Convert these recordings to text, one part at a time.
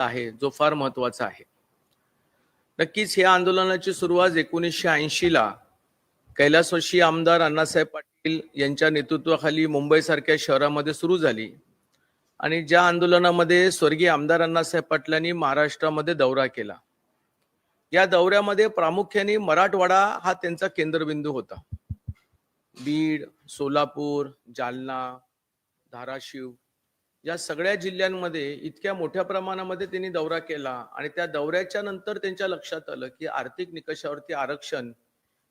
आहे जो फार महत्त्वाचा आहे. नक्कीच या आंदोलनाची सुरुवात एकोणीसशे ऐंशीला कैलासवशी आमदार अण्णासाहेब पाटील यांच्या नेतृत्वाखाली मुंबईसारख्या शहरामध्ये सुरू झाली. आणि ज्या आंदोलनामध्ये स्वर्गीय आमदार अण्णासाहेब पाटलांनी महाराष्ट्रामध्ये दौरा केला. या दौऱ्यामध्ये प्रामुख्याने मराठवाडा हा त्यांचा केंद्रबिंदू होता. बीड सोलापूर जालना धाराशिव या सगळ्या जिल्ह्यांमध्ये इतक्या मोठ्या प्रमाणामध्ये त्यांनी दौरा केला आणि त्या दौऱ्याच्या नंतर त्यांच्या लक्षात आलं की आर्थिक निकषावरती आरक्षण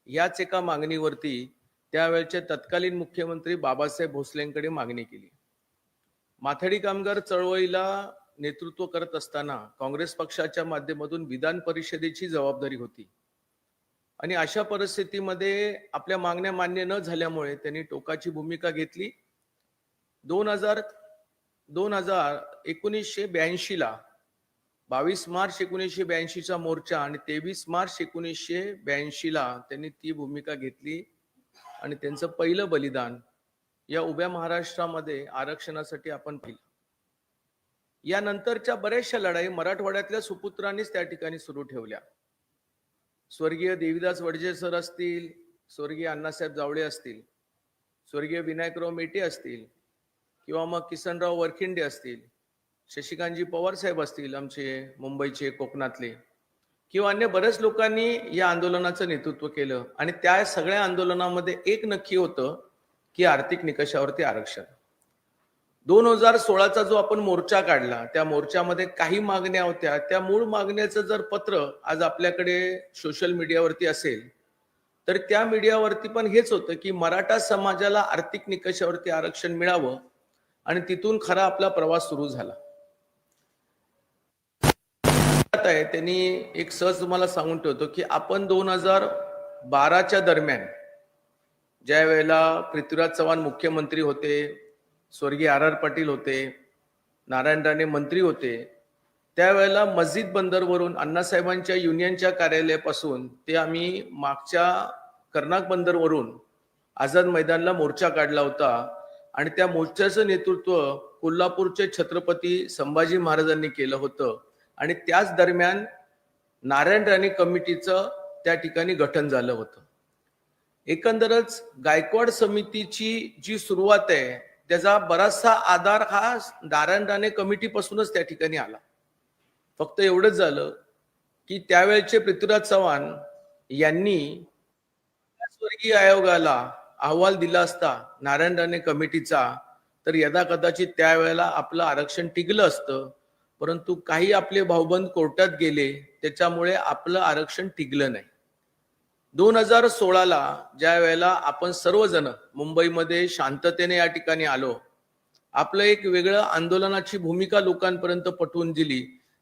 याच एका मागणीवरती त्यावेळचे तत्कालीन मुख्यमंत्री बाबासाहेब भोसलेंकडे मागणी केली. माथाडी कामगार चळवळीला नेतृत्व करत असताना काँग्रेस पक्षाच्या माध्यमातून विधान परिषदेची जबाबदारी होती. आणि अशा परिस्थितीमध्ये आपल्या मागण्या मान्य न झाल्यामुळे त्यांनी टोकाची भूमिका घेतली. दोन हजार दोन हजार एकोणीसशे ब्याऐंशीला बावीस मार्च एकोणीसशे ब्याऐंशीचा मोर्चा आणि तेवीस मार्च एकोणीसशे ब्याऐंशीला त्यांनी ती भूमिका घेतली. आणि त्यांचं पहिलं बलिदान या उभ्या महाराष्ट्रामध्ये आरक्षणासाठी आपण केलं. यानंतरच्या बऱ्याचशा लढाई मराठवाड्यातल्या सुपुत्रांनीच त्या ठिकाणी सुरू ठेवल्या. स्वर्गीय देवीदास वडजे सर असतील स्वर्गीय अण्णासाहेब जावळे असतील स्वर्गीय विनायकराव मेटे असतील किंवा मग किसनराव वरखिंडे असतील शशिकांतजी पवार साहेब असतील आमचे मुंबईचे कोकणातले किंवा अन्य बऱ्याच लोकांनी या आंदोलनाचं नेतृत्व केलं. आणि त्या सगळ्या आंदोलनामध्ये एक नक्की होतं की आर्थिक निकषावरती आरक्षण. दोन हजार सोळाचा जो आपण मोर्चा काढला त्या मोर्चामध्ये काही मागण्या होत्या. त्या मूळ मागण्याचं जर पत्र आज आपल्याकडे सोशल मीडियावरती असेल तर त्या मीडियावरती पण हेच होतं की मराठा समाजाला आर्थिक निकषावरती आरक्षण मिळावं आणि तिथून खरा आपला प्रवास सुरू झाला. आहे त्यांनी एक सहज तुम्हाला सांगून ठेवतो की आपण दोन हजार बाराच्या दरम्यान ज्या वेळेला पृथ्वीराज चव्हाण मुख्यमंत्री होते स्वर्गीय आर आर पाटील होते नारायण राणे मंत्री होते त्यावेळेला मस्जिद बंदरवरून अण्णासाहेबांच्या युनियनच्या कार्यालयापासून ते आम्ही मागच्या कर्नाक बंदरवरून आझाद मैदानला मोर्चा काढला होता. आणि त्या मोर्चाचं नेतृत्व कोल्हापूरचे छत्रपती संभाजी महाराजांनी केलं होतं. आणि त्याच दरम्यान नारायण राणे कमिटीचं त्या ठिकाणी गठन झालं होतं. एकंदरच गायकवाड समितीची जी सुरुवात आहे त्याचा बराचसा आधार हा नारायण राणे कमिटीपासूनच त्या ठिकाणी आला. फक्त एवढंच झालं की त्यावेळेचे पृथ्वीराज चव्हाण यांनी स्वर्गीय आयोगाला अहवाल दिला असता नारायण राणे कमिटीचा तर यदा कदाचित त्यावेळेला आपलं आरक्षण टिकलं असतं. परंतु काही आपले भाऊबंद कोर्टात गेले त्याच्यामुळे आपलं आरक्षण टिकलं नाही. दोन हजार सोळाला ज्या वेळेला आपण सर्वजण मुंबईमध्ये शांततेने या ठिकाणी आलो आपलं एक वेगळं आंदोलनाची भूमिका लोकांपर्यंत पटवून दिली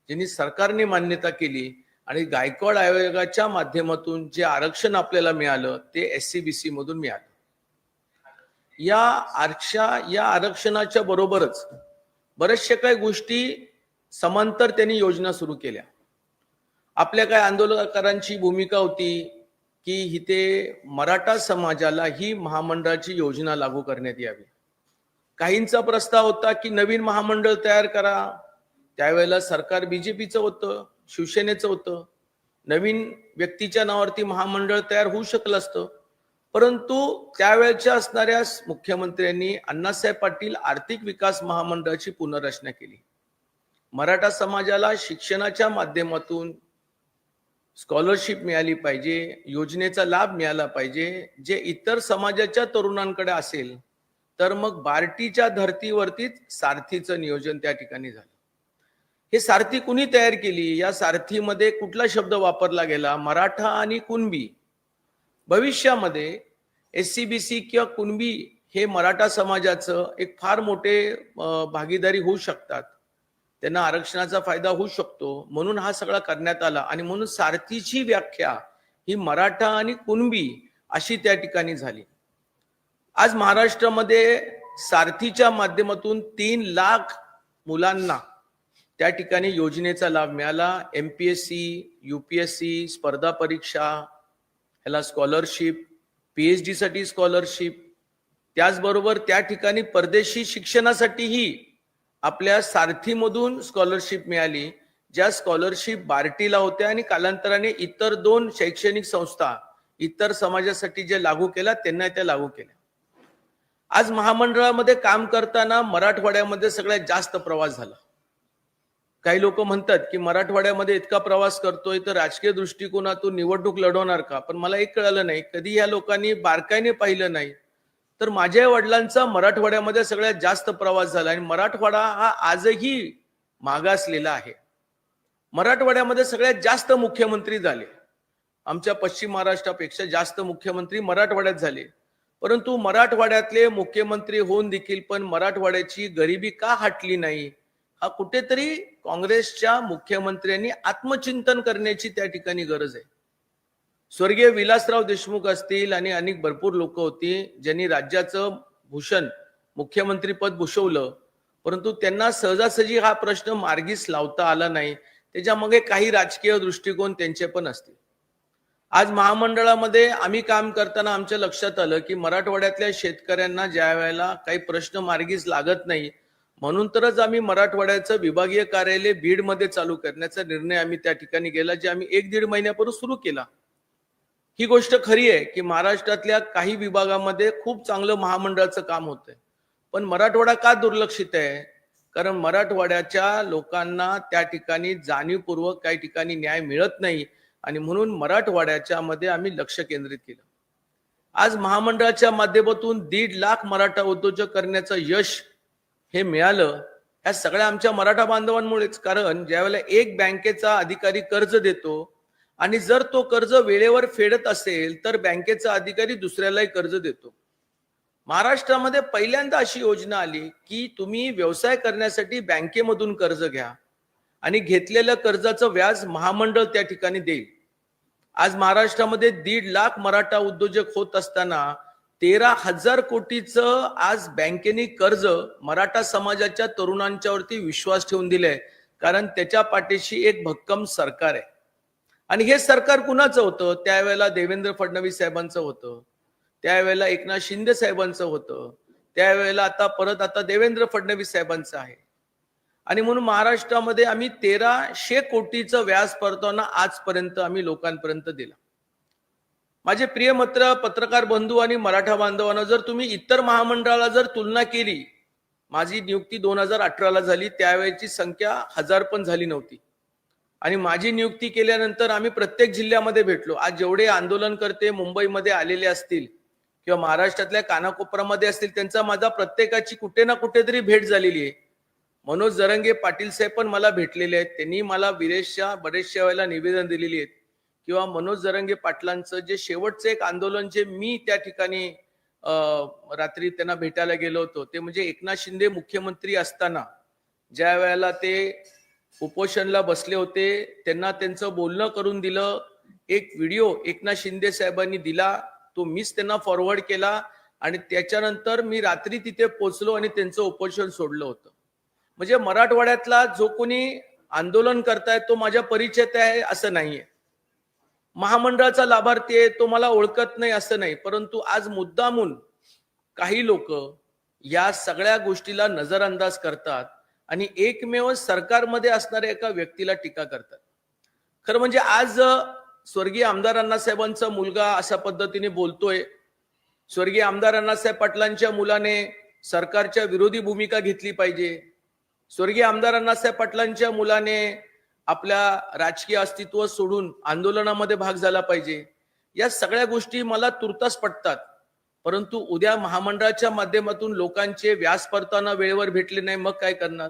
ज्यांनी सरकारने मान्यता केली आणि गायकवाड आयोगाच्या माध्यमातून जे आरक्षण आपल्याला मिळालं ते एस सी बी सी मधून मिळालं. या आरक्षा या आरक्षणाच्या बरोबरच बऱ्याचशा काही गोष्टी समांतर त्यांनी योजना सुरू केल्या. आपल्या काय आंदोलनकारांची भूमिका होती की इथे मराठा समाजाला ही महामंडळाची योजना लागू करण्यात यावी. काहींचा प्रस्ताव होता की नवीन महामंडळ तयार करा. त्यावेळेला सरकार बीजेपीचं होतं शिवसेनेचं होतं. नवीन व्यक्तीच्या नावावरती महामंडळ तयार होऊ शकलं असतं. परंतु त्यावेळच्या असणाऱ्या मुख्यमंत्र्यांनी अण्णासाहेब पाटील आर्थिक विकास महामंडळाची पुनर्रचना केली. मराठा समाजाला शिक्षणाच्या माध्यमातून स्कॉलरशिप मिळाली पाहिजे योजनेचा लाभ मिळाला पाहिजे. जे इतर समाजाच्या तरुणांकडे असेल तर मग बार्टीच्या धर्तीवरतीच सारथीचं नियोजन त्या ठिकाणी झालं. हे सारथी कुणी तयार केली? या सारथीमध्ये कुठला शब्द वापरला गेला? मराठा आणि कुणबी? भविष्यामध्ये एस सी बी सी किंवा कुणबी हे मराठा समाजाचं एक फार मोठे भागीदारी होऊ शकतात. त्यांना आरक्षणाचा फायदा होऊ शकतो. म्हणून हा सगळा करण्यात आला आणि म्हणून सारथीची व्याख्या ही मराठा आणि कुणबी अशी त्या ठिकाणी झाली. आज महाराष्ट्रामध्ये सारथीच्या माध्यमातून तीन लाख मुलांना त्या ठिकाणी योजनेचा लाभ मिळाला. M P S C U P S C स्पर्धा परीक्षा ह्याला स्कॉलरशिप पीएचडी साठी स्कॉलरशिप त्याचबरोबर त्या ठिकाणी परदेशी शिक्षणासाठीही आपल्या सारथीमधून स्कॉलरशिप मिळाली ज्या स्कॉलरशिप बार्टीला होत्या आणि कालांतराने इतर दोन शैक्षणिक संस्था इतर समाजासाठी जे लागू केल्या त्यांना त्या लागू केल्या. आज महामंडळामध्ये काम करताना मराठवाड्यामध्ये सगळ्यात जास्त प्रवास झाला. काही लोक म्हणतात की मराठवाड्यामध्ये इतका प्रवास करतोय तर राजकीय दृष्टिकोनातून निवडणूक लढवणार का? पण मला एक कळलं नाही. कधी या लोकांनी बारकाईने पाहिलं नाही. तर माझ्या वडिलांचा मराठवाड्यामध्ये सगळ्यात जास्त प्रवास झाला आणि मराठवाडा हा आजही मागासलेला आहे. मराठवाड्यामध्ये सगळ्यात जास्त मुख्यमंत्री झाले. आमच्या पश्चिम महाराष्ट्रापेक्षा जास्त मुख्यमंत्री मराठवाड्यात झाले. परंतु मराठवाड्यातले मुख्यमंत्री होऊन देखील पण मराठवाड्याची गरिबी का हटली नाही? हा कुठेतरी काँग्रेसच्या मुख्यमंत्र्यांनी आत्मचिंतन करण्याची त्या ठिकाणी गरज आहे. स्वर्गीय विलासराव देशमुख असतील आणि अनेक भरपूर लोक होती ज्यांनी राज्याचं भूषण मुख्यमंत्री पद भूषवलं परंतु त्यांना सहजासहजी हा प्रश्न मार्गीस लावता आला नाही. त्याच्यामागे काही राजकीय दृष्टिकोन त्यांचे पण असतील. आज महामंडळामध्ये आम्ही काम करताना आमच्या लक्षात आलं की मराठवाड्यातल्या शेतकऱ्यांना ज्या वेळेला काही प्रश्न मार्गीस लागत नाही म्हणून तरच आम्ही मराठवाड्याचं विभागीय कार्यालय बीडमध्ये चालू करण्याचा निर्णय आम्ही त्या ठिकाणी गेला जे आम्ही एक दीड महिन्यापूर्वी सुरू केला. ही गोष्ट खरी आहे की महाराष्ट्रातल्या काही विभागामध्ये खूप चांगलं महामंडळाचं काम होतंय. पण मराठवाडा का दुर्लक्षित आहे? कारण मराठवाड्याच्या लोकांना त्या ठिकाणी जाणीवपूर्वक काही ठिकाणी न्याय मिळत नाही आणि म्हणून मराठवाड्याच्या मध्ये आम्ही लक्ष केंद्रित केलं. आज महामंडळाच्या माध्यमातून दीड लाख मराठा उद्योजक करण्याचं यश हे मिळालं या सगळ्या आमच्या मराठा बांधवांमुळेच. कारण ज्यावेळेला एक बँकेचा अधिकारी कर्ज देतो आणि जर तो कर्ज वेळेवर फेडत असेल तर बँकेचा अधिकारी दुसऱ्यालाही कर्ज देतो. महाराष्ट्रामध्ये पहिल्यांदा अशी योजना आली की तुम्ही व्यवसाय करण्यासाठी बँकेमधून कर्ज घ्या आणि घेतलेल्या कर्जाचं व्याज महामंडळ त्या ठिकाणी देईल. आज महाराष्ट्रामध्ये दीड लाख मराठा उद्योजक होत असताना तेरा हजार कोटीचं आज बँकेने कर्ज मराठा समाजाच्या तरुणांच्यावरती विश्वास ठेवून दिलाय. कारण त्याच्या पाठीशी एक भक्कम सरकार आहे. आणि हे सरकार कुणाचं होतं? त्यावेळेला देवेंद्र फडणवीस साहेबांचं होतं. त्यावेळेला एकनाथ शिंदे साहेबांचं होतं. त्यावेळेला आता परत आता देवेंद्र फडणवीस साहेबांचं आहे. आणि म्हणून महाराष्ट्रामध्ये आम्ही तेराशे कोटीचं व्याज परताना आजपर्यंत आम्ही लोकांपर्यंत दिला. माझे प्रिय मित्र पत्रकार बंधू आणि मराठा बांधवांना जर तुम्ही इतर महामंडळाला जर तुलना केली माझी नियुक्ती दोन हजार अठराला झाली त्यावेळेची संख्या हजार पण झाली नव्हती. आणि माझी नियुक्ती केल्यानंतर आम्ही प्रत्येक जिल्ह्यामध्ये भेटलो. आज जेवढे आंदोलनकर्ते मुंबईमध्ये आलेले असतील किंवा महाराष्ट्रातल्या कानाकोपरामध्ये असतील त्यांचा माझा प्रत्येकाची कुठे ना कुठेतरी भेट झालेली आहे. मनोज जरंगे पाटील साहेब पण मला भेटलेले आहेत. त्यांनी मला विरेशच्या बरेचशा वेळेला निवेदन दिलेली आहेत. किंवा मनोज जरंगे पाटलांचं जे शेवटचं एक आंदोलन जे मी त्या ठिकाणी रात्री त्यांना भेटायला गेलो होतो ते म्हणजे एकनाथ शिंदे मुख्यमंत्री असताना ज्या वेळेला ते उपोषणला बसले होते त्यांना त्यांचं बोलणं करून दिलं एक व्हिडिओ एकनाथ शिंदे साहेबांनी दिला तो मीच त्यांना फॉरवर्ड केला आणि त्याच्यानंतर मी रात्री तिथे पोचलो आणि त्यांचं उपोषण सोडलं होतं. म्हणजे मराठवाड्यातला जो कोणी आंदोलन करताय तो माझ्या परिचयात आहे असं नाहीये. महामंडळाचा लाभार्थी आहे तो मला ओळखत नाही असं नाही. परंतु आज मुद्दामून काही लोक या सगळ्या गोष्टीला नजरअंदाज करतात आणि एकमेव सरकारमध्ये असणाऱ्या एका व्यक्तीला टीका करतात. खरं म्हणजे आज स्वर्गीय आमदार अण्णासाहेबांचा मुलगा अशा पद्धतीने बोलतोय. स्वर्गीय आमदार अण्णासाहेब पाटलांच्या मुलाने सरकारच्या विरोधी भूमिका घेतली पाहिजे. स्वर्गीय आमदार अण्णासाहेब पाटलांच्या मुलाने आपल्या राजकीय अस्तित्व सोडून आंदोलनामध्ये भाग झाला पाहिजे. या सगळ्या गोष्टी मला तुर्तास पटतात. परंतु उद्या महामंडळाच्या माध्यमातून लोकांचे व्यास परताना वेळेवर भेटले नाही मग काय करणार?